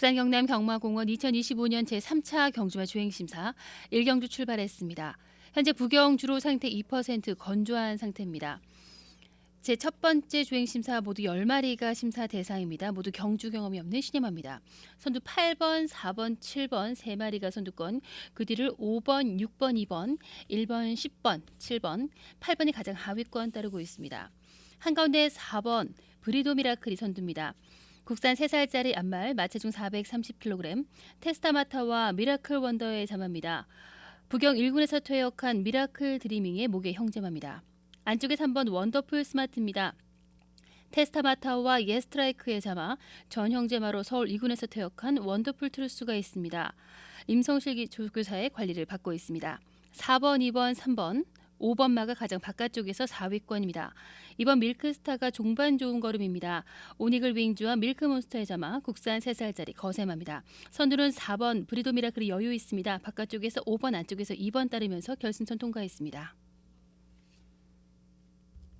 부산 경남 경마공원 2025년 제3차 경주마 주행심사 1경주 출발했습니다. 현재 부경주로 상태 2% 건조한 상태입니다. 제 첫 번째 주행 심사 모두 10마리가 심사 대상입니다. 모두 경주 경험이 없는 신예마입니다. 선두 8번, 4번, 7번 3마리가 선두권, 그 뒤를 5번, 6번, 2번, 1번, 10번, 7번, 8번이 가장 하위권 따르고 있습니다. 한가운데 4번 브리도 미라클이 선두입니다. 국산 3살짜리 암말 마체중 430kg 테스타마타와 미라클 원더의 자마입니다. 부경 1군에서 퇴역한 미라클 드리밍의 목의 형제마입니다. 안쪽에 3번 원더풀 스마트입니다. 테스타마타와 예스트라이크의 자마 전 형제마로 서울 2군에서 퇴역한 원더풀 트루스가 있습니다. 임성실기 조교사의 관리를 받고 있습니다. 4번, 2번, 3번 5번 마가 가장 바깥쪽에서 4위권입니다. 이번 밀크스타가 종반 좋은 걸음입니다. 오니글 윙주와 밀크몬스터의 자마 국산 3살짜리 거세마입니다. 선두는 4번 브리도 미라클이 여유 있습니다. 바깥쪽에서 5번 안쪽에서 2번 따르면서 결승선 통과했습니다.